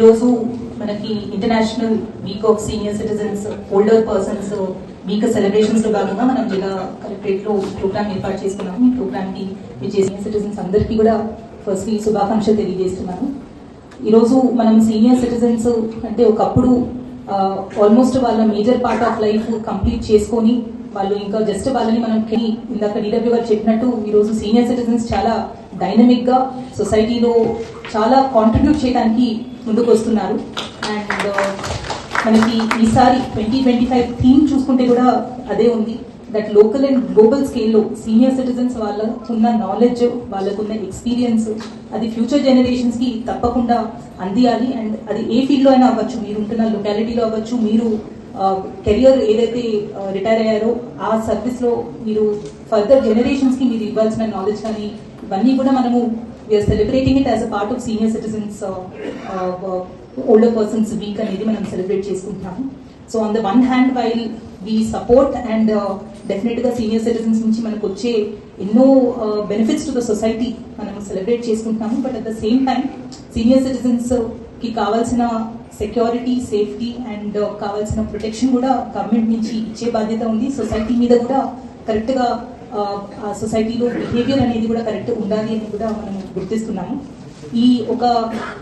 ఈరోజు మనకి international week of senior citizens older persons week సెలబ్రేషన్స్లో భాగంగా మనం జిల్లా కలెక్టరేట్లో ప్రోగ్రామ్ ఏర్పాటు చేసుకున్నాము. ఈ ప్రోగ్రామ్కి సీనియర్ సిటిజన్స్ అందరికీ కూడా ఫస్ట్లీ శుభాకాంక్షలు తెలియజేస్తున్నాను. ఈరోజు మనం సీనియర్ సిటిజన్స్ అంటే ఒకప్పుడు ఆల్మోస్ట్ వాళ్ళ major part of life complete చేసుకొని వాళ్ళు ఇంకా జస్ట్ వాళ్ళని మనం ఇందాక డీడబ్ల్యూ గారు చెప్పినట్టు ఈరోజు సీనియర్ సిటిజన్స్ చాలా డైనమిక్గా సొసైటీలో చాలా కాంట్రిబ్యూట్ చేయడానికి ముందుకు వస్తున్నారు అండ్ uh, మనకి ఈసారి ట్వంటీ ట్వంటీ ఫైవ్ థీమ్ చూసుకుంటే కూడా అదే ఉంది. దట్ లోకల్ అండ్ గ్లోబల్ స్కేల్లో సీనియర్ సిటిజన్స్ వాళ్ళకున్న నాలెడ్జ్ వాళ్ళకున్న ఎక్స్పీరియన్స్ అది ఫ్యూచర్ జనరేషన్స్కి తప్పకుండా అందియాలి. అండ్ అది ఏ ఫీల్డ్లో అయినా అవ్వచ్చు. మీరు ఉంటున్న లొకాలిటీలో అవ్వచ్చు. మీరు కెరియర్ ఏదైతే రిటైర్ అయ్యారో ఆ సర్వీస్లో మీరు ఫర్దర్ జనరేషన్స్కి మీరు ఇవ్వాల్సిన నాలెడ్జ్ కానీ ఇవన్నీ కూడా మనము we are celebrating it as a part of senior citizens older persons week అనేది మనం సెలబ్రేట్ చేసుకుంటున్నాము so on the one hand while we support and డెఫినెట్గా సీనియర్ సిటిజన్స్ నుంచి మనకు వచ్చే ఎన్నో బెనిఫిట్స్ టు ద సొసైటీ మనం సెలబ్రేట్ చేసుకుంటున్నాము but at the same time senior సిటిజన్స్కి కావాల్సిన సెక్యూరిటీ సేఫ్టీ అండ్ కావాల్సిన ప్రొటెక్షన్ కూడా గవర్నమెంట్ నుంచి ఇచ్చే బాధ్యత ఉంది. సొసైటీ మీద కూడా కరెక్ట్గా సొసైటీలో బిహేవియర్ అనేది కూడా కరెక్ట్ ఉండాలి అని కూడా మనం గుర్తిస్తున్నాము. ఈ ఒక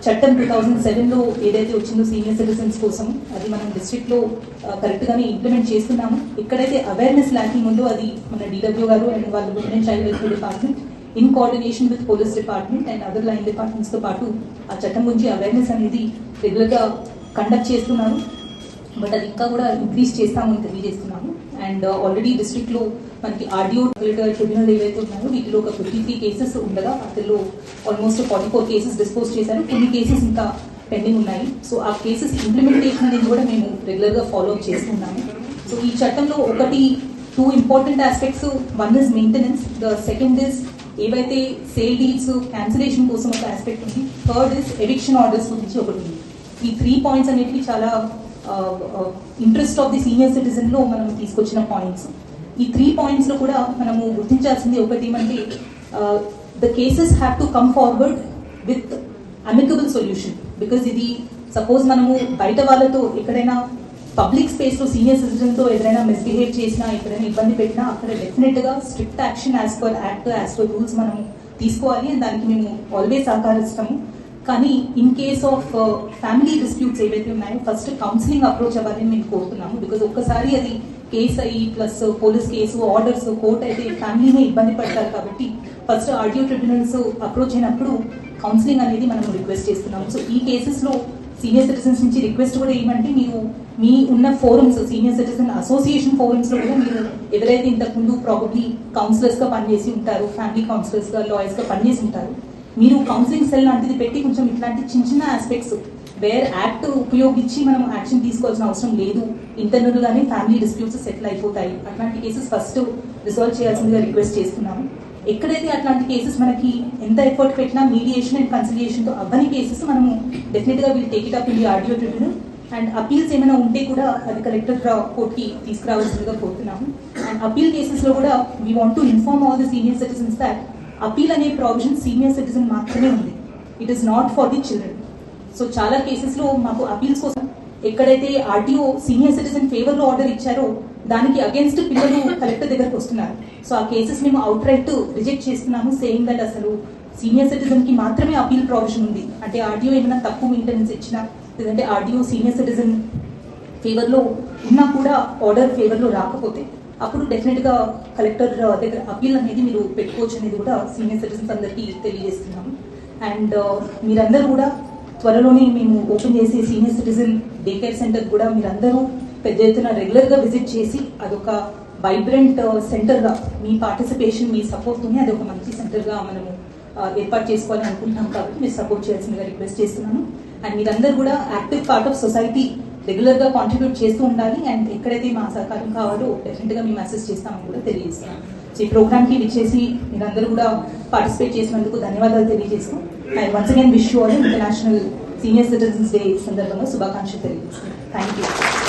చట్టం టూ థౌజండ్ సెవెన్లో ఏదైతే వచ్చిందో సీనియర్ సిటిజన్స్ కోసం అది మనం డిస్ట్రిక్ట్లో కరెక్ట్గానే ఇంప్లిమెంట్ చేస్తున్నాము. ఎక్కడైతే అవేర్నెస్ ల్యాకింగ్ ఉందో అది మన డిడబ్ల్యూ గారు అండ్ వాళ్ళ women child welfare department in coordination with police department and other line డిపార్ట్మెంట్స్తో పాటు ఆ చట్టం గురించి అవేర్నెస్ అనేది రెగ్యులర్గా కండక్ట్ చేస్తున్నారు బట్ అది ఇంకా కూడా ఇంక్రీజ్ చేస్తామని తెలియజేస్తున్నాము. అండ్ ఆల్రెడీ డిస్ట్రిక్ట్లో మనకి ఆడియో ట్రిబ్యునల్ ఏవైతే ఉన్నాయో వీటిలో ఒక ఫిఫ్టీ త్రీ కేసెస్ ఉండగా వాటిల్లో almost forty four cases dispose చేశారు. కొన్ని కేసెస్ ఇంకా పెండింగ్ ఉన్నాయి. సో ఆ కేసెస్ ఇంప్లిమెంటేషన్ అనేది కూడా మేము రెగ్యులర్గా ఫాలో అప్ చేస్తున్నాము. సో ఈ చట్టంలో ఒకటి two important aspects one is maintenance the second is ఏవైతే సేల్ డీల్స్ క్యాన్సిలేషన్ కోసం ఒక ఆస్పెక్ట్ ఉంది థర్డ్ ఇస్ ఎడిక్షన్ ఆర్డర్స్ గురించి ఒకటి ఉంది. ఈ త్రీ పాయింట్స్ అనేటివి చాలా ఇంట్రెస్ట్ ఆఫ్ ది సీనియర్ సిటిజన్లో మనం తీసుకొచ్చిన పాయింట్స్ ఈ త్రీ పాయింట్స్లో కూడా మనము గుర్తించాల్సింది ఒకటి ఏమంటే the cases have to come forward with amicable solution because ఇది సపోజ్ మనము బయట వాళ్ళతో ఎక్కడైనా పబ్లిక్ స్పేస్లో సీనియర్ సిటిజన్తో ఎక్కడైనా మిస్బిహేవ్ చేసినా ఎక్కడైనా ఇబ్బంది పెట్టినా అక్కడ డెఫినెట్గా strict action as per act as per rules మనం తీసుకోవాలి. అండ్ దానికి మేము ఆల్వేస్ సహకరిస్తాము. కానీ in case of family disputes ఏవైతే ఉన్నాయో ఫస్ట్ కౌన్సిలింగ్ అప్రోచ్ అవ్వాలని మేము కోరుతున్నాము. బికాజ్ ఒక్కసారి అది కేసు అయ్యి plus police case orders court అయితే ఫ్యామిలీనే ఇబ్బంది పడతారు కాబట్టి ఫస్ట్ ఆడియో ట్రిబ్యునల్స్ అప్రోచ్ అయినప్పుడు కౌన్సిలింగ్ అనేది మనం రిక్వెస్ట్ చేస్తున్నాము. సో ఈ కేసెస్లో సీనియర్ సిటిజన్స్ నుంచి రిక్వెస్ట్ కూడా ఏమంటే మీరు మీ ఉన్న ఫోరమ్స్ సీనియర్ సిటిజన్ అసోసియేషన్ ఫోరమ్స్లో కూడా మీరు ఎవరైతే ఇంతకుముందు ప్రాబబ్లీ కౌన్సిలర్స్గా పనిచేసి ఉంటారు ఫ్యామిలీ కౌన్సిలర్స్గా లాయర్స్గా పనిచేసి ఉంటారు మీరు కౌన్సిలింగ్ సెల్ లాంటిది పెట్టి కొంచెం ఇట్లాంటి చిన్న చిన్న ఆస్పెక్ట్స్ వేర్ యాక్ట్ ఉపయోగించి మనం యాక్షన్ తీసుకోవాల్సిన అవసరం లేదు. ఇంటర్నల్ గానే ఫ్యామిలీ డిస్ప్యూట్స్ సెటిల్ అయిపోతాయి. అట్లాంటి కేసెస్ ఫస్ట్ రిసాల్వ్ చేయాల్సిందిగా రిక్వెస్ట్ చేస్తున్నాము. ఎక్కడైతే అట్లాంటి కేసెస్ మనకి ఎంత ఎఫర్ట్ పెట్టినా మీడియేషన్ అండ్ కన్సిలియేషన్తో అవ్వని కేసెస్ మనము డెఫినెట్గా వీళ్ళు take it up in the RDO tribunal and appeals ఏమైనా ఉంటే కూడా అది కలెక్టర్ కోర్ట్కి తీసుకురావాల్సిందిగా కోరుతున్నాము. అండ్ అపీల్ కేసెస్లో కూడా we want to inform all the senior citizens that appeal అనే ప్రావిజన్ సీనియర్ సిటిజన్ మాత్రమే ఉంది. It is not for the children so చాలా కేసెస్లో మాకు అపీల్స్ కోసం ఎక్కడైతే ఆర్టీఓ సీనియర్ సిటిజన్ ఫేవర్లో ఆర్డర్ ఇచ్చారో దానికి అగేన్స్ట్ పిల్లలు కలెక్టర్ దగ్గరకు వస్తున్నారు. సో ఆ కేసెస్ మేము అవుట్ రైట్ రిజెక్ట్ చేస్తున్నాము సేమ్ దట్ అసలు సీనియర్ సిటిజన్కి మాత్రమే అపీల్ ప్రావిజన్ ఉంది. అంటే ఆర్డీఓ ఏమైనా తక్కువ మెయింటెనెన్స్ ఇచ్చినా లేదంటే ఆర్డీఓ సీనియర్ సిటిజన్ ఫేవర్లో ఉన్నా కూడా ఆర్డర్ ఫేవర్లో రాకపోతే అప్పుడు డెఫినెట్గా కలెక్టర్ uh, దగ్గర అప్పీల్ అనేది మీరు పెట్టుకోవచ్చు అనేది కూడా సీనియర్ సిటిజన్స్ అందరికీ తెలియజేస్తున్నాము. అండ్ uh, మీరందరూ కూడా త్వరలోనే మేము ఓపెన్ చేసే senior citizen day care centre కూడా మీరందరూ పెద్ద ఎత్తున రెగ్యులర్గా విజిట్ చేసి అదొక వైబ్రెంట్ సెంటర్ uh, గా మీ పార్టిసిపేషన్ మీ సపోర్ట్ తోనే అదొక మంచి సెంటర్గా మనము ఏర్పాటు చేసుకోవాలని అనుకుంటున్నాం కాబట్టి మీరు సపోర్ట్ చేయాల్సిందిగా రిక్వెస్ట్ చేస్తున్నాను. అండ్ మీరందరూ కూడా యాక్టివ్ పార్ట్ ఆఫ్ సొసైటీ రెగ్యులర్గా కాంట్రిబ్యూట్ చేస్తూ ఉండాలి అండ్ ఎక్కడైతే మా సహకారం కావాలో డెఫినెట్గా మేము మెసేజ్ చేస్తామని కూడా తెలియజేస్తున్నాం సో ఈ ప్రోగ్రామ్కి విచ్చేసి మీరందరూ కూడా పార్టిసిపేట్ చేసినందుకు ధన్యవాదాలు తెలియజేస్తూ and once again wish you all international senior citizens day సందర్భంగా శుభాకాంక్షలు తెలియజేస్తున్నాం థ్యాంక్ యూ